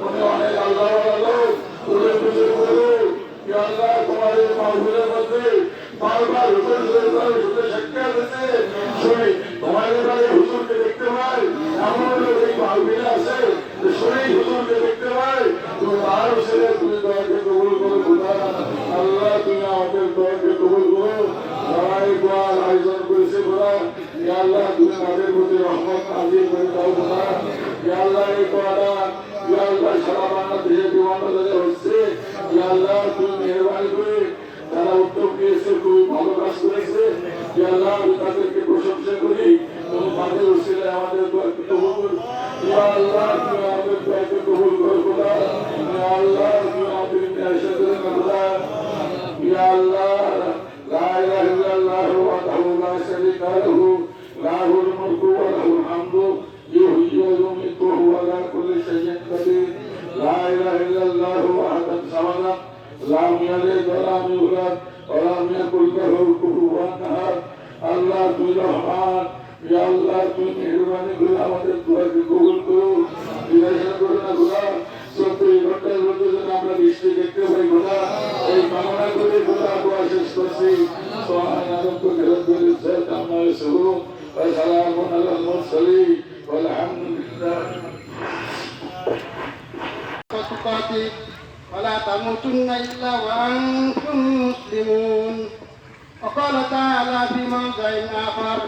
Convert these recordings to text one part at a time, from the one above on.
উনি অনেক আল্লাহ লোক তুলে বলে আল্লাহ তোমার মধ্যে বারবার হুজুর ইয়া আল্লাহ আমাদের প্রতি রহমত নাজিল করে দাও খোদা ইয়া আল্লাহ, এই দোয়াটা ইয়া আল্লাহ, সারা বাংলাদেশে বিমান বাজারে হচ্ছে ইয়া আল্লাহ, তুমি মেহরবানি করে তারা উদ্যোগ নিয়েছে খুবই ভালো কাজ করেছে। ইয়া আল্লাহ, আমি আমাদের আল্লাহ তুই রহমান ইয়া আল্লাহ তুই মেহরবানি করে আমাদের দোয়াকে কবুল করো বিরাশন করো না খোদা চব্বিশ ঘন্টার মধ্যে যেন আমরা বৃষ্টি দেখতে পাই খোদা এই কামনা করে খোদা দোয়া শেষ করছি সোহান আনন্দ খেলাধুল ইজ্জত আমরা শুরু وسلام على المرسلين والحمد لله وتقاته ولا تموتن إلا وأنتم مسلمون وقال تعالى في موضع آخر.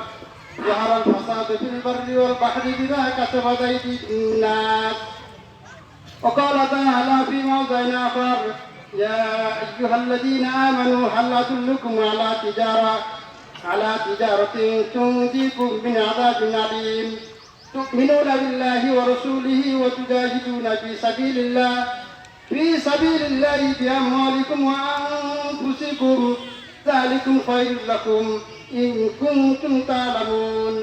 ظهر الفساد في البر والبحر بما كسبت أيدي الناس. وقال تعالى في موضع آخر. يا أيها الذين آمنوا هل أدلكم على تجارة؟ على تجارة تنجيكم من عذاب أليم. تؤمنون بالله ورسوله وتجاهدون في سبيل الله. في سبيل الله بأموالكم وأنفسكم. ذلكم خير لكم إن كنتم تعلمون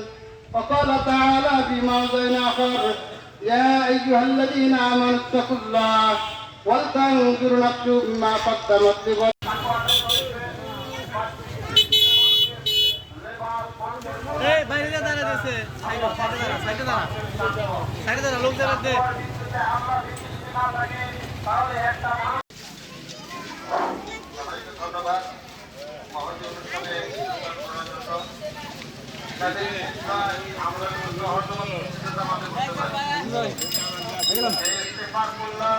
وقال تعالى في موضع آخر يا أيها الذين آمنوا اتقوا الله ولتنظر نفس ما قدمت لغد এই বাইরে যা দাঁড়া দিয়েছে সাইডে সাইডে দাঁড়া সাইডে দাঁড়া সাইডে দাঁড়া লোক দাঁড়া দে ধন্যবাদ করলাম